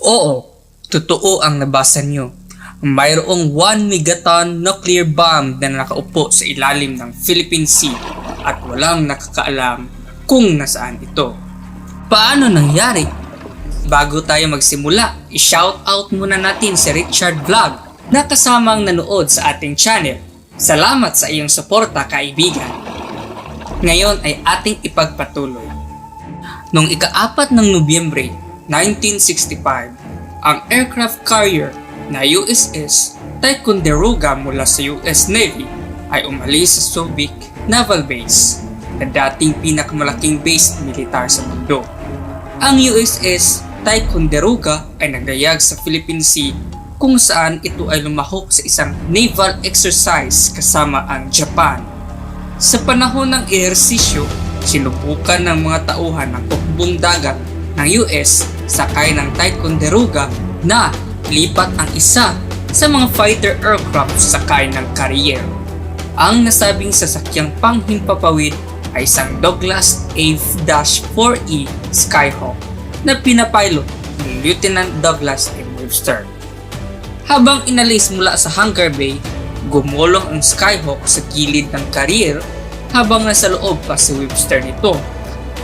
Oo, totoo ang nabasa nyo. Mayroong 1 megaton nuclear bomb na nakaupo sa ilalim ng Philippine Sea at walang nakakaalam kung nasaan ito. Paano nangyari? Bago tayo magsimula, i-shout out muna natin si Richard Vlog na kasamang nanood sa ating channel. Salamat sa iyong suporta kaibigan. Ngayon ay ating ipagpatuloy. Noong ika-apat ng Nobyembre 1965, ang aircraft carrier na USS Ticonderoga mula sa US Navy ay umalis sa Subic Naval Base na dating pinakamalaking base militar sa mundo. Ang USS Ticonderoga ay nagdayag sa Philippine Sea kung saan ito ay lumahok sa isang naval exercise kasama ang Japan. Sa panahon ng ehersisyo, sinubukan ng mga tauhan ng tukbong dagat ng US sakay ng Ticonderoga na lipat ang isa sa mga fighter aircraft sakay ng Carrier. Ang nasabing sasakyang panghimpapawid ay isang Douglas A-4E Skyhawk na pinapilot ni Lieutenant Douglas M. Webster. Habang inalis mula sa hangar bay, gumulong ang Skyhawk sa gilid ng Carrier habang nasa loob pa si Webster nito.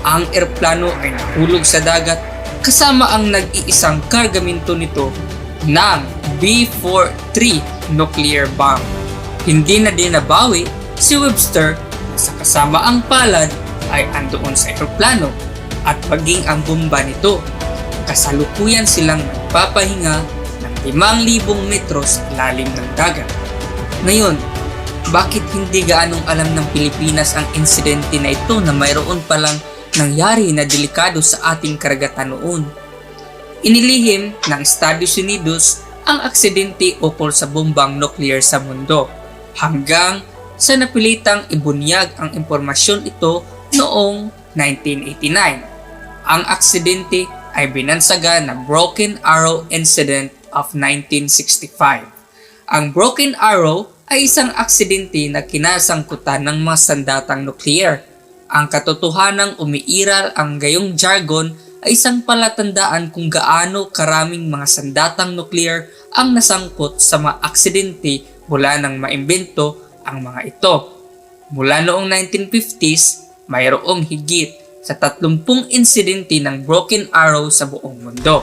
Ang eroplano ay nahulog sa dagat kasama ang nag-iisang kargamento nito ng B-43 nuclear bomb. Hindi na din nabawi si Webster sa kasama ang palad ay andoon sa eroplano at maging ang bomba nito. Kasalukuyan silang nagpapahinga ng 5,000 metros ilalim ng dagat. Ngayon, bakit hindi gaanong alam ng Pilipinas ang insidente na ito na mayroon palang nangyari na delikado sa ating karagatan noon? Inilihim ng Estados Unidos ang aksidente ukol sa bombang nuclear sa mundo hanggang sa napilitang ibunyag ang impormasyon ito noong 1989. Ang aksidente ay binansaga na Broken Arrow Incident of 1965. Ang Broken Arrow ay isang aksidente na kinasangkutan ng mga sandatang nuklear. Ang katotohanang umiiral ang gayong jargon ay isang palatandaan kung gaano karaming mga sandatang nuklear ang nasangkot sa mga aksidente mula nang maimbento ang mga ito. Mula noong 1950s, mayroong higit sa 30 insidente ng broken arrow sa buong mundo.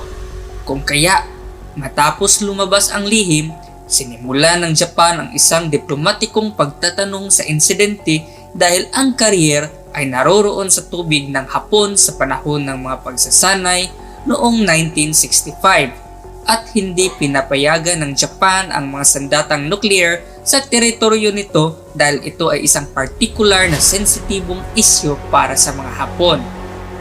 Kung kaya, matapos lumabas ang lihim, sinimula ng Japan ang isang diplomatikong pagtatanong sa insidente dahil ang carrier ay naroroon sa tubig ng Hapon sa panahon ng mga pagsasanay noong 1965 at hindi pinapayagan ng Japan ang mga sandatang nuclear sa teritoryo nito dahil ito ay isang particular na sensitibong isyo para sa mga Hapon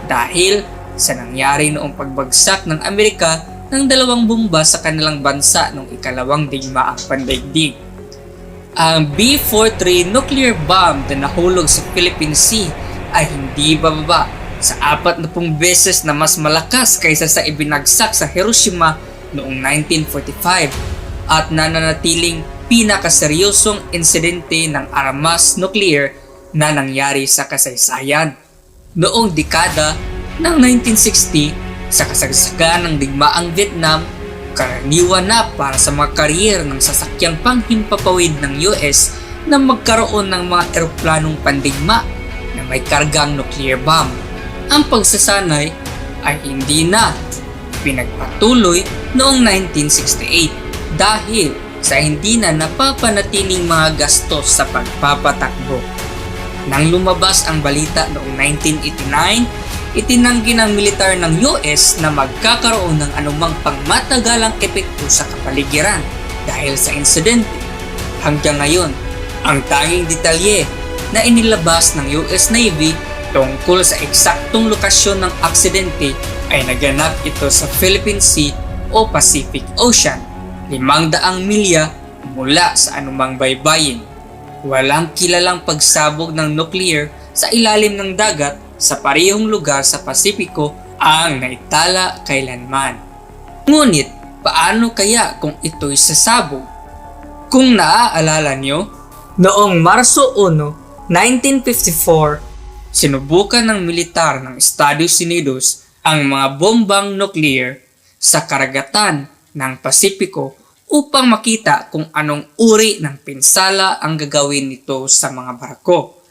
dahil sa nangyari noong pagbagsak ng Amerika ng dalawang bomba sa kanilang bansa noong ikalawang digmaang pandaigdig. Ang B-43 nuclear bomb na nahulog sa Philippine Sea ay hindi bababa sa apat na pung beses na mas malakas kaysa sa ibinagsak sa Hiroshima noong 1945 at nananatiling pinakaseryosong insidente ng armas nuclear na nangyari sa kasaysayan. Noong dekada ng 1960, sa kasagsagan ng digmaang Vietnam, karaniwan na para sa mga karyer ng sasakyang panghimpapawid ng US na magkaroon ng mga eroplanong pandigma may kargang nuclear bomb. Ang pagsasanay ay hindi na pinagpatuloy noong 1968 dahil sa hindi na napapanatiling mga gastos sa pagpapatakbo. Nang lumabas ang balita noong 1989, itinanggi ng militar ng US na magkakaroon ng anumang pangmatagalang epekto sa kapaligiran dahil sa insidente. Hanggang ngayon, ang tanging detalye na inilabas ng US Navy tungkol sa eksaktong lokasyon ng aksidente ay naganap ito sa Philippine Sea o Pacific Ocean, limang daang milya mula sa anumang baybayin. Walang kilalang pagsabog ng nuclear sa ilalim ng dagat sa parehong lugar sa Pasipiko ang naitala kailanman. Ngunit, paano kaya kung ito'y sasabog? Kung naaalala nyo, noong Marso 1, 1954, sinubukan ng militar ng Estados Unidos ang mga bombang nuclear sa karagatan ng Pasipiko upang makita kung anong uri ng pinsala ang gagawin nito sa mga barko.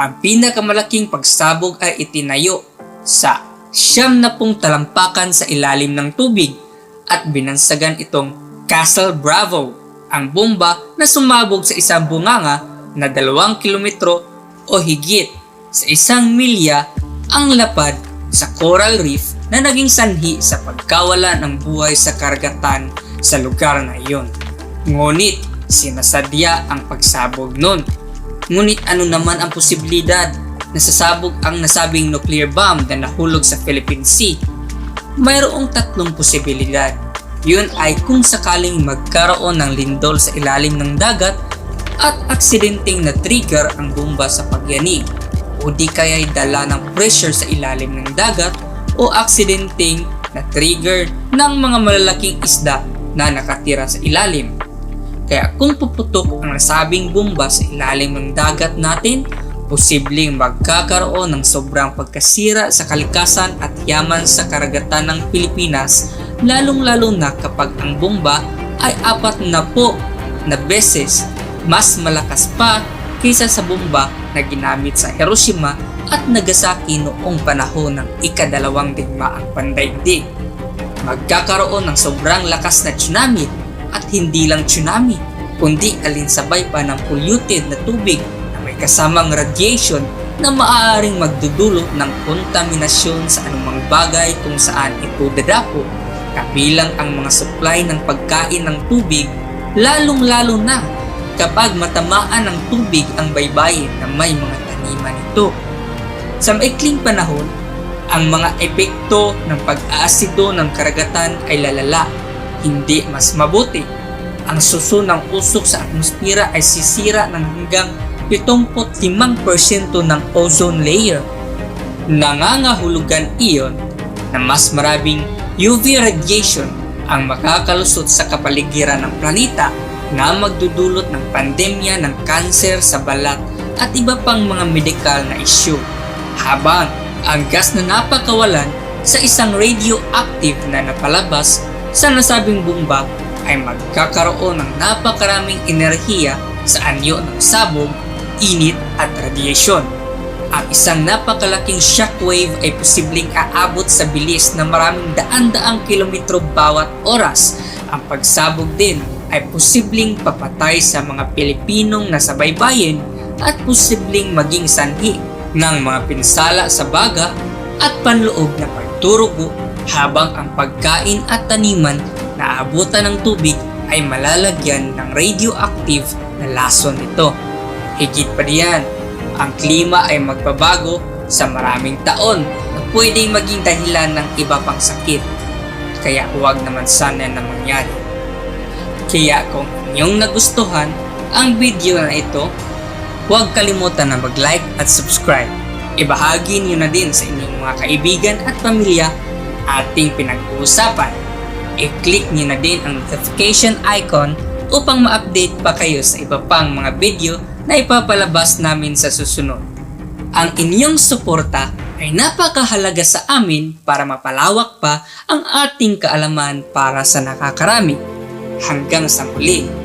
Ang pinakamalaking pagsabog ay itinayo sa siyam na pong talampakan sa ilalim ng tubig at binansagan itong Castle Bravo, ang bomba na sumabog sa isang bunganga na dalawang kilometro o higit sa isang milya ang lapad sa coral reef na naging sanhi sa pagkawala ng buhay sa karagatan sa lugar na iyon. Ngunit sinasadya ang pagsabog nun. Ngunit ano naman ang posibilidad na sasabog ang nasabing nuclear bomb na nahulog sa Philippine Sea? Mayroong tatlong posibilidad. Yun ay kung sakaling magkaroon ng lindol sa ilalim ng dagat at aksidenteng na trigger ang bomba sa pagyanig o di kaya'y dala ng pressure sa ilalim ng dagat o aksidenteng na trigger ng mga malalaking isda na nakatira sa ilalim. Kaya kung puputok ang nasabing bomba sa ilalim ng dagat natin, posibleng magkakaroon ng sobrang pagkasira sa kalikasan at yaman sa karagatan ng Pilipinas, lalong-lalo na kapag ang bomba ay apat na po na beses mas malakas pa kaysa sa bomba na ginamit sa Hiroshima at Nagasaki noong panahon ng ikadalawang digmaang pandaigdig. Magkakaroon ng sobrang lakas na tsunami at hindi lang tsunami, kundi alinsabay pa ng polluted na tubig na may kasamang radiation na maaaring magdudulot ng kontaminasyon sa anumang bagay kung saan ito dadapo, kabilang ang mga supply ng pagkain ng tubig, lalong-lalo na kapag matamaan ng tubig ang baybayin na may mga taniman nito. Sa maikling panahon, ang mga epekto ng pag-aasido ng karagatan ay lalala, hindi mas mabuti. Ang suso ng usok sa atmosfera ay sisira ng hanggang 75% ng ozone layer. Nangangahulugan iyon na mas maraming UV radiation ang makakalusot sa kapaligiran ng planeta na magdudulot ng pandemya ng kanser sa balat at iba pang mga medikal na issue. Habang ang gas na napakawalan sa isang radioactive na napalabas sa nasabing bomba ay magkakaroon ng napakaraming enerhiya sa anyo ng sabog, init at radiation. Ang isang napakalaking shockwave ay posibleng aabot sa bilis na maraming daan-daang kilometro bawat oras. Ang pagsabog din ay posibleng papatay sa mga Pilipinong nasa baybayin at posibleng maging sanhi ng mga pinsala sa baga at panloob na pagturugo habang ang pagkain at taniman na abutan ng tubig ay malalagyan ng radioactive na lason nito. Higit pa diyan, ang klima ay magbabago sa maraming taon na pwedeng maging dahilan ng iba pang sakit. Kaya huwag naman sana na mangyari. Kaya kung inyong nagustuhan ang video na ito, huwag kalimutan na mag-like at subscribe. Ibahagi niyo na din sa inyong mga kaibigan at pamilya ating pinag-uusapan. I-click niyo na din ang notification icon upang ma-update pa kayo sa iba pang mga video na ipapalabas namin sa susunod. Ang inyong suporta ay napakahalaga sa amin para mapalawak pa ang ating kaalaman para sa nakakarami. Hanggang sa muli.